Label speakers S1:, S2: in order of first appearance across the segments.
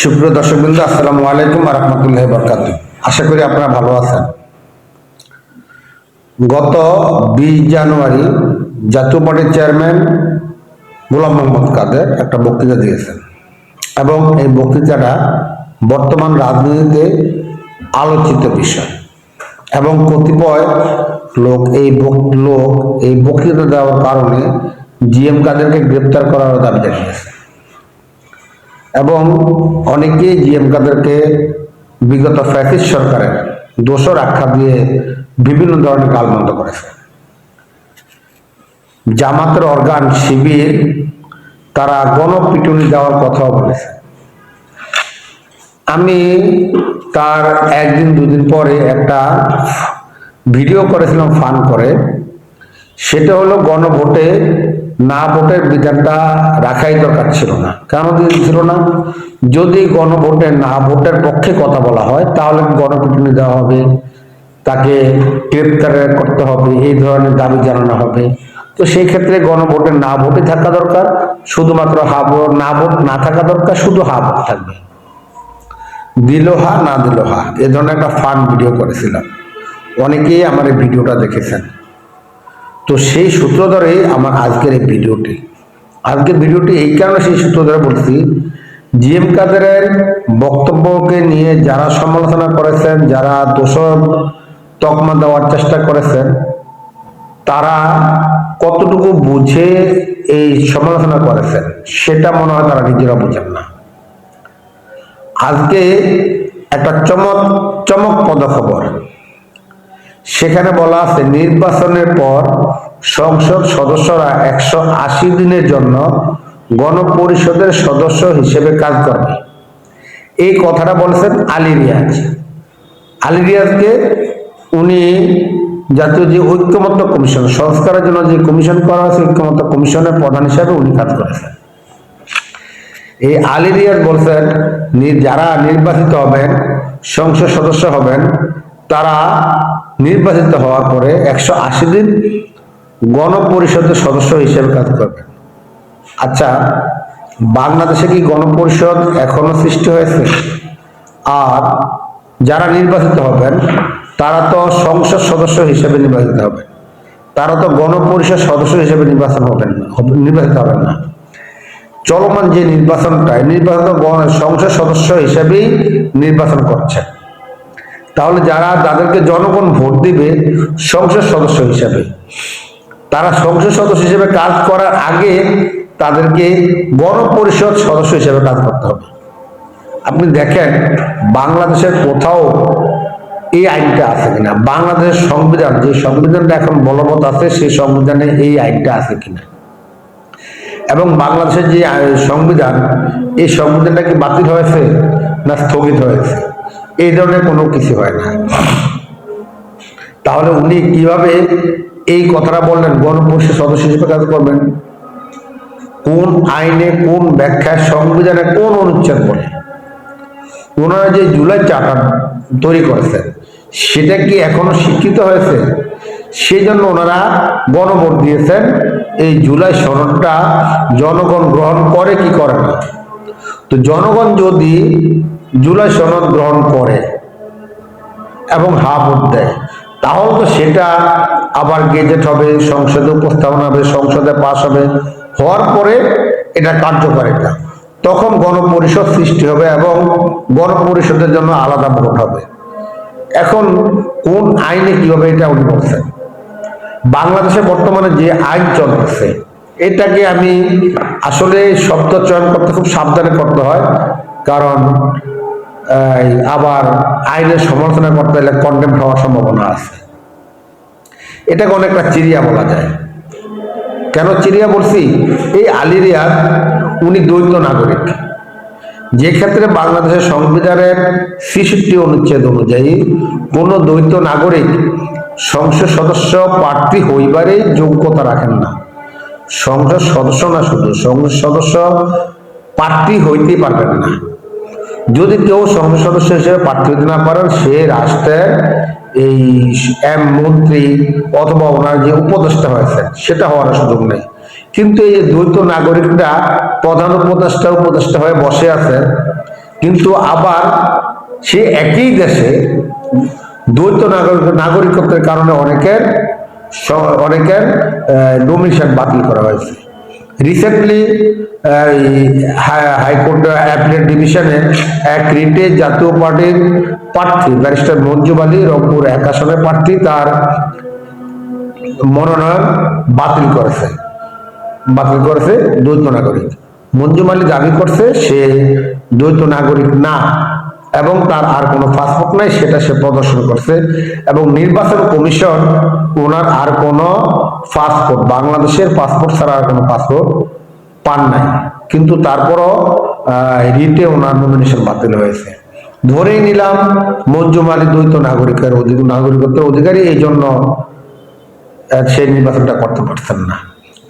S1: সুপ্রিয় দর্শকবৃন্দ, আসসালামু আলাইকুম রহমতুল্লাহ বরকাত আশা করি আপনারা ভালো আছেন। গত বিশ জানুয়ারি জাতীয় পার্টির চেয়ারম্যান গোলাম মোহাম্মদ কাদের একটা বক্তৃতা দিয়েছেন এবং এই বক্তৃতাটা বর্তমান রাজনীতিতে আলোচিত বিষয় এবং কতিপয় লোক এই লোক এই বক্তৃতা দেওয়ার কারণে জিএম কাদেরকে গ্রেপ্তার করার দাবি জানিয়েছে এবং অনেকেই জিএম কাদেরকে বিগত ফ্যাসিস্ট সরকারের দোষর আখ্যা দিয়ে বিভিন্ন ধরনের গালমন্দ করেছে। জামাতের অর্গান শিবির তারা গণপিটুনি দেওয়ার কথাও বলেছে। আমি তার একদিন, দুদিন পরে একটা ভিডিও করেছিলাম ফান করে। সেটা হলো গণভোটে না ভোটের বিধানটা রাখাই দরকার ছিল না। কেন ছিল না? যদি গণভোটে না ভোটের পক্ষে কথা বলা হয়, তাহলে গণপিটুনি দেওয়া হবে, তাকে গ্রেপ্তার করতে হবে, এই ধরনের দাবি জানানো হবে। তো সেই ক্ষেত্রে গণভোটে না ভোটে থাকা দরকার, শুধুমাত্র হা ভোট, না ভোট না থাকা দরকার, শুধু হা ভোট থাকবে। দিল হা, না দিল হা, এ ধরনের একটা ফান ভিডিও করেছিলাম। অনেকেই আমার এই ভিডিওটা দেখেছেন। তো সেই সূত্র ধরে আমার আজকের এই ভিডিওটি। আজকের ভিডিওটি এই কারণে সেই সূত্র ধরে বলছি, জিএম কাদেরের বক্তব্যকে নিয়ে যারা সমালোচনা করেছেন, যারা দোষর তকমা দেওয়ার চেষ্টা করেছেন, তারা কতটুকু বুঝে এই সমালোচনা করেছেন, সেটা মনে হয় তারা নিজেরা বোঝেন না। আজকে একটা চমক চমকপ্রদ খবর সেখানে বলা আছে, নির্বাচনের পর সংসদ সদস্যরা একশো আশি দিনের জন্য গণপরিষদের সদস্য হিসেবে কাজ করবে এই কথাটা বলেছেন আলী রিয়াজ। আলী রিয়াজকে উনি জাতীয় যে ঐক্যমত্য কমিশন, সংস্কারের জন্য যে কমিশন করা হয়েছে, ঐক্যমত্য কমিশনের প্রধান হিসাবে উনি কাজ করেছেন। এই আলী রিয়াজ বলছেন যারা নির্বাচিত হবেন, সংসদ সদস্য হবেন, তারা নির্বাচিত হওয়ার পরে একশো আশি দিন গণপরিষদের সদস্য হিসেবে কাজ করবেন আচ্ছা বাংলাদেশে কি গণপরিষদ এখনও সৃষ্টি হয়েছে? আর যারা নির্বাচিত হবেন, তারা তো সংসদ সদস্য হিসেবে নির্বাচিত হবেন। তারা তো গণপরিষদ সদস্য হিসেবে নির্বাচন হবেন না নির্বাচিত হবেন না। চলমান যে নির্বাচনটা নির্বাচন সংসদ সদস্য হিসেবেই নির্বাচন করছেন। তাহলে যারা যাদেরকে জনগণ ভোট দিবে সংসদ সদস্য হিসেবে, তারা সংসদ সদস্য হিসেবে কাজ করার আগে তাদেরকে গণপরিষদ সদস্য হিসেবে কাজ করতে হবে। আপনি দেখেন বাংলাদেশের কোথাও এই আইনটা আছে কিনা? বাংলাদেশের সংবিধান, যে সংবিধানটা এখন বলবৎ আছে, সেই সংবিধানে এই আইনটা আছে কিনা? এবং বাংলাদেশের যে সংবিধান, এই সংবিধানটা কি বাতিল হয়েছে না স্থগিত হয়েছে? এই ধরনের কোনো কিছু হয় না। তাহলে উনি কীভাবে এই কথাটা বললেন? গণপরিষদ সদস্য হিসেবে কাজ করবেন। কোন আইনে, কোন ব্যাখ্যায়, সংবিধানে কোন অনুচ্ছেদ বলে? ওনারা যে জুলাই চার্টার তৈরি করেছেন, সেটা কি এখনও শিক্ষিত হয়েছে? সেই জন্য ওনারা গণভোট দিয়েছেন। এই জুলাই সনদটা জনগণ গ্রহণ করে কি করে না? তো জনগণ যদি জুলাই সনদ গ্রহণ করে এবং হাফ দেয়। তাহলে তো সেটা আবার গেজেট হবে, সংসদে উপস্থাপন হবে, সংসদে পাশ হবে। হওয়ার পরে এটা কার্যকারিতা তখন গণপরিষদ সৃষ্টি হবে এবং গণপরিষদের জন্য আলাদা ভোট হবে। এখন কোন আইনে কীভাবে এটা উনি বলছেন বাংলাদেশে বর্তমানে যে আইন চলতেছে, এটাকে আমি আসলে শব্দ চয়ন করতে খুব সাবধানে করতে হয়। কারণ আবার আইনের সমালোচনা করতে গেলে কন্ডেম হওয়ার সম্ভাবনা আছে। এটাকে অনেকটা চিরিয়া বলা যায়। কেন চিরিয়া বলছি? এই আলিরিয়ার উনি দ্বৈত নাগরিক। যে ক্ষেত্রে বাংলাদেশের সংবিধানের ছেষট্টি অনুচ্ছেদ অনুযায়ী কোনো দ্বৈত নাগরিক সংসদ সদস্য প্রার্থী হইবারই যোগ্যতা রাখেন না। সংসদ সদস্য না শুধু, সংসদ সদস্য প্রার্থী হইতেই পারবেন না। যদি কেউ সংসদ সদস্য হিসেবে প্রার্থী না পারেন, সে রাষ্ট্রের এই এম মন্ত্রী অথবা ওনার যে উপদেষ্টা হয়েছে, সেটা হওয়ার সুযোগ নেই। কিন্তু এই দ্বৈত নাগরিকরা প্রধান উপদেষ্টা উপদেষ্টা হয়ে বসে আছে, কিন্তু আবার সে একই দেশে দ্বৈত নাগরিক, নাগরিকত্বের কারণে অনেকের অনেকের নমিনেশন বাতিল করা হয়েছে। রিসেন্টলি হাইকোর্ট অ্যাপিলেট ডিভিশনে এক রিটে জাতীয় পার্টির প্রার্থী, ব্যারিস্টার মঞ্জু আলী রংপুর এক আসনের প্রার্থী, তার মনোনয়ন বাতিল করেছে। বাতিল করেছে দ্বৈত নাগরিক। মঞ্জু মালি দাবি করছে, সে দ্বৈত নাগরিক না। এবং তার আর কোনো পাসপোর্ট নাই, সেটা সে প্রদর্শন করছে। এবং নির্বাচন কমিশন ওনার আর কোনো পাসপোর্ট, বাংলাদেশের পাসপোর্ট ছাড়া আর কোনো পাসপোর্ট পান নাই। কিন্তু তারপরও রিটে ওনার নমিনেশন বাতিল হয়েছে। ধরেই নিলাম মঞ্জু মালি দ্বৈত নাগরিকের নাগরিকত্বের অধিকারী এই জন্য সেই নির্বাচনটা করতে পারছেন না।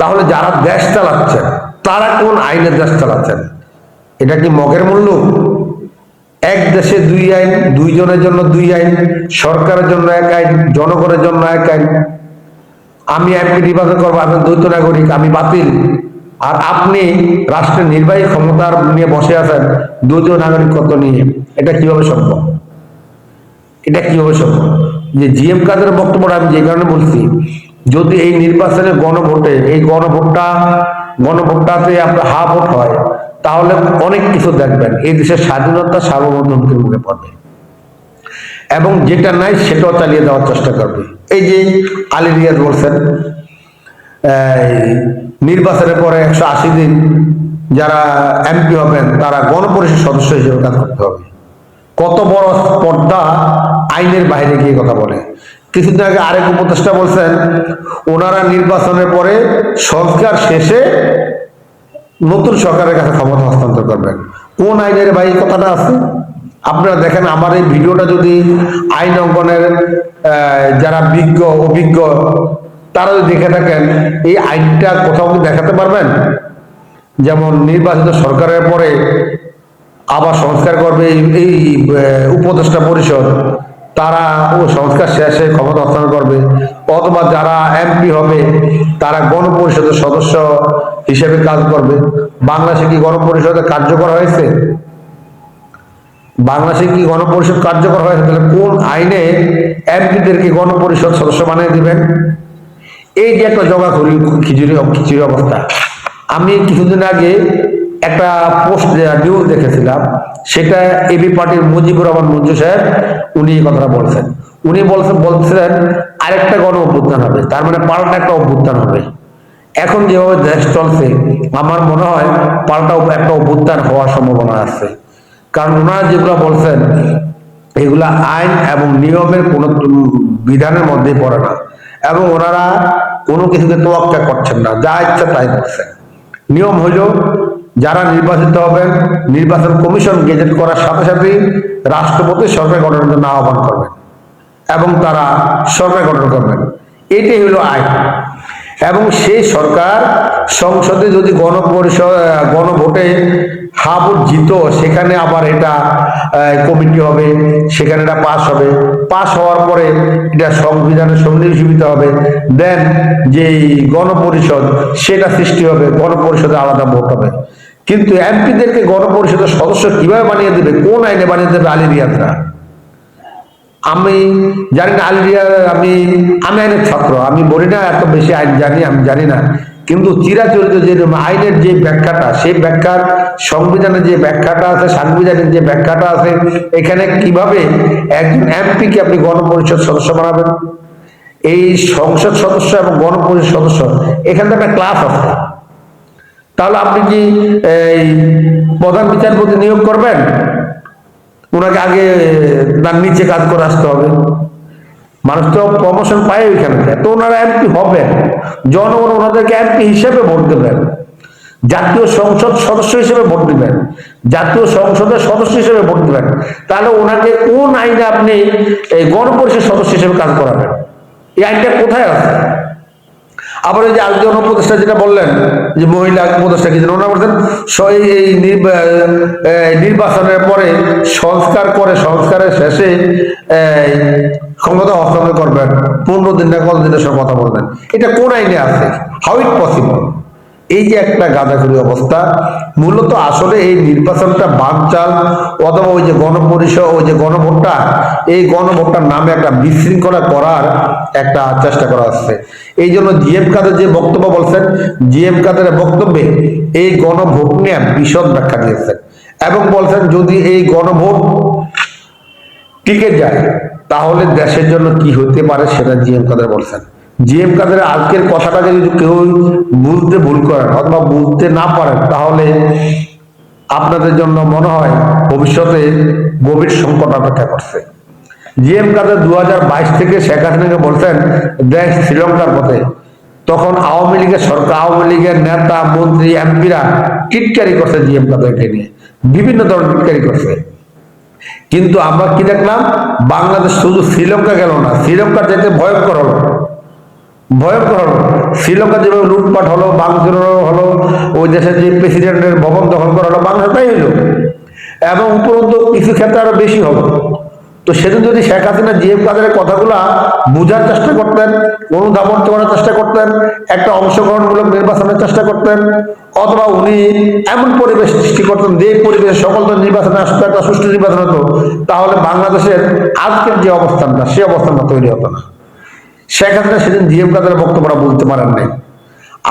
S1: তাহলে যারা দেশ চালাচ্ছেন, তারা কোন আইনের দেশ চালাচ্ছেন? এটা কি মগের মূল্য? এক দেশে দুই আইন, দুইজনের জন্য দুই আইন, সরকারের জন্য এক আইন, জনগণের জন্য এক আইন। আমি এমপি নির্বাচন করব, আমি দ্বৈত নাগরিক, আমি বাতিল। আর আপনি রাষ্ট্রের নির্বাহী ক্ষমতার নিয়ে বসে আছেন দ্বৈত নাগরিকত্ব নিয়ে, এটা কীভাবে সম্ভব? এটা কীভাবে সম্ভব? যে জিএম কাদের বক্তব্যটা আমি যে কারণে বলছি, যদি এই নির্বাচনে গণভোটে, এই গণভোটটা, গণভোটটাতে আপনার হা ভোট হয় তাহলে অনেক কিছু দেখবেন। এই দেশের স্বাধীনতা সার্বভৌম হুমকির মুখে পড়বে। এবং যেটা নাই সেটাও চালিয়ে দেওয়ার চেষ্টা করবে। এই যে আলী রিয়াজ বলছেন নির্বাচনের পরে একশো আশি দিন যারা এমপি হবেন, তারা গণপরিষদ সদস্য হিসেবে কাজ করতে হবে। কত বড় স্পর্ধা আইনের বাইরে গিয়ে কথা বলে। কিছুদিন আগে আরেক উপদেষ্টা বলছেন, ওনারা নির্বাচনের পরে সংস্কার শেষে নতুন সরকারের কাছে ক্ষমতা হস্তান্তর করবেন। কোন আইনের বাইরে কথাটা আছে? আপনারা দেখেন আমার এই ভিডিওটা যদি আইন অঙ্কনের যারা বিজ্ঞ অভিজ্ঞ তারা যদি দেখে থাকেন এই আইনটা কোথাও দেখাতে পারবেন? যেমন নির্বাচিত সরকারের পরে আবার সংস্কার করবে এই, উপদেষ্টা পরিষদ তারা ও সংস্কার শেষে ক্ষমতা হস্তান্তর করবে। অথবা যারা এমপি হবে তারা গণপরিষদের সদস্য হিসেবে কাজ করবে। বাংলাদেশে কি গণপরিষদে কার্যকর হয়েছে? বাংলাদেশে কি গণপরিষদ কার্যকর হয়েছে? তাহলে কোন আইনে এমপিদেরকে গণপরিষদ সদস্য বানিয়ে দিবেন? এই যে একটা জগা করি খিচুড়ি খিচুড়ি অবস্থা। আমি কিছুদিন আগে একটা পোস্ট নিউজ দেখেছিলাম, সেটা এবি পার্টির মুজিবুর রহমান মঞ্জু সাহেব উনি এই কথাটা বলছেন। উনি বলছেন বলছিলেন, আরেকটা গণ অভ্যুত্থান হবে। তার মানে পাল্টা একটা অভ্যুত্থান হবে। এখন যেভাবে দেশ চলছে, আমার মনে হয় পাল্টা একটা অভ্যুত্থান হওয়ার সম্ভাবনা আছে। কারণ ওনারা যেগুলো বলছেন, এগুলা আইন এবং নিয়মের কোনো বিধানের মধ্যে পড়ে না। এবং ওনারা কোনো কিছুকে তোয়াক্কা করছেন না, যা ইচ্ছা তাই করছেন। নিয়ম হইল, যারা নির্বাচিত হবেন, নির্বাচন কমিশন গেজেট করার সাথে সাথেই রাষ্ট্রপতি সরকার গঠনের জন্য আহ্বান করবেন এবং তারা সরকার গঠন করবেন। এটাই হলো আইন। এবং সেই সরকার সংসদে যদি গণপরিষদ গণভোটে হা ভোট জিত, সেখানে আবার এটা কমিটি হবে, সেখানে এটা পাস হবে। পাস হওয়ার পরে এটা সংবিধানের সন্নিবেশিত হবে। দেন যে গণপরিষদ, সেটা সৃষ্টি হবে, গণপরিষদে আলাদা ভোট হবে। কিন্তু এমপিদেরকে গণপরিষদের সদস্য কীভাবে বানিয়ে দেবে, কোন আইনে বানিয়ে দেবে আলী রিয়াদরা আমি জানি না আলিয়া আমি আমি আইনের ছাত্র, আমি বলি না এত বেশি আইন জানি, আমি জানি না। কিন্তু চিরাচরিত যে আইনের যে ব্যাখ্যাটা, সেই ব্যাখ্যার সংবিধানের যে ব্যাখ্যাটা আছে, সাংবিধানিক যে ব্যাখ্যাটা আছে, এখানে কীভাবে একজন এমপিকে আপনি গণপরিষদ সদস্য বানাবেন? এই সংসদ সদস্য এবং গণপরিষদ সদস্য, এখানে একটা ক্লাস আছে। তাহলে আপনি কি এই প্রধান বিচারপতি নিয়োগ করবেন? ওনাকে আগে তার নিচে কাজ করে আসতে হবে। মানুষ তো প্রমোশন পায় ওইখান। তো ওনারা এমপি হবেন। জনগণ ওনাদেরকে এমপি হিসেবে ভোট দেবেন। জাতীয় সংসদ সদস্য হিসেবে ভোট দিবেন। জাতীয় সংসদের সদস্য হিসেবে ভোট দিবেন। তাহলে ওনাকে কোন আইনে আপনি এই গণপরিষদ সদস্য হিসেবে কাজ করাবেন? এই আইনটা কোথায় আছে? আবার ওই যে আরেকজন উপদেষ্টা যেটা বললেন, যে মহিলা উপদেষ্টা কি ওনারা বলছেন এই এই নির্বা- নির্বাচনের পরে সংস্কার করে সংস্কারের শেষে ক্ষমতা হস্তান্তর করবেন। পনেরো দিন না কত দিনের সব কথা বলবেন? এটা কোন আইনে আছে? হাউ ইট পসিবল এই যে একটা গাঁজাখুরি অবস্থা, মূলত আসলে এই নির্বাচনটা বানচাল অথবা ওই যে গণপরিষদ, ওই যে গণভোটটা, এই গণভোটটার নামে একটা বিশৃঙ্খলা করার একটা চেষ্টা করা হচ্ছে। এই জন্য জিএম কাদের যে বক্তব্য বলছেন, জিএম কাদের বক্তব্যে এই গণভোট নিয়ে বিশদ ব্যাখ্যা দিয়েছেন এবং বলছেন, যদি এই গণভোট টিকে যায়, তাহলে দেশের জন্য কি হতে পারে সেটা জিএম কাদের বলছেন। জিএম কাদের আজকের কথাটাকে যদি কেউ বুঝতে ভুল করেন অথবা বুঝতে না পারেন, তাহলে আপনাদের জন্য মনে হয় ভবিষ্যতে গভীর সংকট অপেক্ষা করছে। জিএম কাদের দু হাজার বাইশ থেকে শেখ হাসিনাকে বলছেন, দেশ শ্রীলঙ্কার পথে। তখন আওয়ামী লীগের সরকার, আওয়ামী লীগের নেতা, মন্ত্রী, এমপিরা টিটকারি করছে জিএম কাদেরকে নিয়ে। বিভিন্ন ধরনের টিটকারি করছে। কিন্তু আমরা কি দেখলাম? বাংলাদেশ শুধু শ্রীলঙ্কা গেল না, শ্রীলঙ্কা যেতে ভয়ঙ্কর হলো। ভয়ঙ্কর হলো। শ্রীলঙ্কা যেভাবে লুটপাট হলো বাংলাদেশ হলো, ওই দেশের যে প্রেসিডেন্টের ভবন দখল করা হলো বাংলাদেশ তাই হলো। এবং উপরন্তু কিছু ক্ষেত্রে আরও বেশি হলো। তো সেদিন যদি শেখ হাসিনা জিএম কাদের কথাগুলা বোঝার চেষ্টা করতেন, অনুধাবন করার চেষ্টা করতেন, একটা অংশগ্রহণমূলক নির্বাচনের চেষ্টা করতেন, অথবা উনি এমন পরিবেশ সৃষ্টি করতেন, যে পরিবেশে সকল দল নির্বাচনে আসতো, একটা সুষ্ঠু নির্বাচন হতো, তাহলে বাংলাদেশের আজকের যে অবস্থানটা, সে অবস্থানটা তৈরি হতো না। শেখ সেদিন জিএম কাদের বক্তব্যটা বলতে পারেন নাই।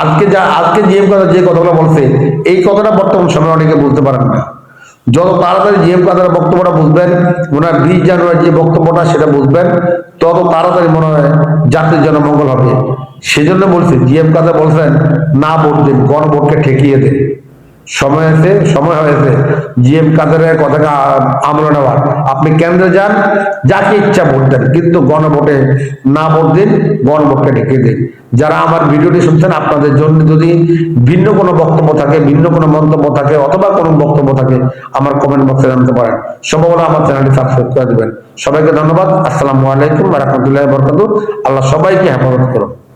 S1: আজকে যা আজকে জিএম কাদের যে কথাগুলো বলছে, এই কথাটা বর্তমান সময়ে অনেকে বলতে পারেন না। যত তাড়াতাড়ি জিএম কাদের বক্তব্যটা বুঝবেন ওনার বিশ জানুয়ারির যে বক্তব্যটা সেটা বুঝবেন, তত তাড়াতাড়ি মনে হয় জাতির জন্য মঙ্গল হবে। সেজন্য বলছি, জিএম কাদের বলছেন, না দিন, গণভোটকে ঠেকিয়ে দিন। সময় আছে, সময় হয়েছে। জিএম কাদেরের কথাকে আ- আমলে নেওয়ার আপনি কেন্দ্রে যান, যাকে ইচ্ছা ভোট দেন, কিন্তু গণভোটে না ভোট দিন, গণভোটকে ঢেকে দিন। যারা আমার ভিডিওটি শুনছেন, আপনাদের জন্য যদি ভিন্ন কোনো বক্তব্য থাকে, ভিন্ন কোনো মন্তব্য থাকে, অথবা কোনো বক্তব্য থাকে, আমার কমেন্ট বক্সে জানতে পারেন। সম্ভবত আমার চ্যানেলটি সাবস্ক্রাইব করে দেবেন। সবাইকে ধন্যবাদ। আসসালামু আলাইকুম রহমতুল্লাহ বরকাত আল্লাহ সবাইকে হেফাজত করুন।